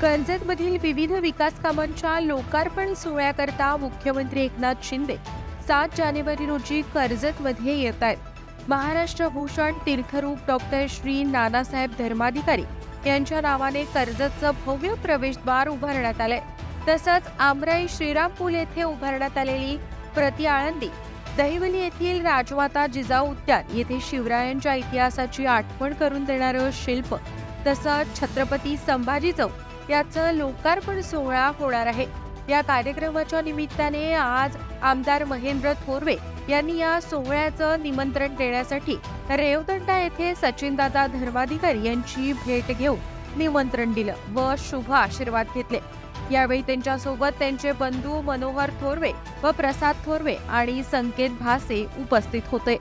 कर्जतमधील विविध विकास कामांच्या लोकार्पण सोहळ्याकरता मुख्यमंत्री एकनाथ शिंदे सात जानेवारी रोजी कर्जतमध्ये येत आहेत. महाराष्ट्र भूषण तीर्थरूप डॉक्टर श्री नानासाहेब धर्माधिकारी यांच्या नावाने कर्जतचं भव्य प्रवेशद्वार उभारण्यात आलंय. तसंच आमराई श्रीरामपूल येथे उभारण्यात आलेली प्रति आळंदी दहिवली येथील राजमाता जिजाऊ उद्यान येथे शिवरायांच्या इतिहासाची आठवण करून देणारं शिल्प तसंच छत्रपती संभाजी चौक याचं लोकार्पण सोहळा होणार आहे. या कार्यक्रमाच्या निमित्ताने आज आमदार महेंद्र थोरवे यांनी या सोहळ्याचं निमंत्रण देण्यासाठी रेवदंडा येथे सचिनदादा धर्माधिकारी यांची भेट घेऊन निमंत्रण दिलं व शुभ आशीर्वाद घेतले. यावेळी त्यांच्यासोबत त्यांचे बंधू मनोहर थोरवे व प्रसाद थोरवे आणि संकेत भासे उपस्थित होते.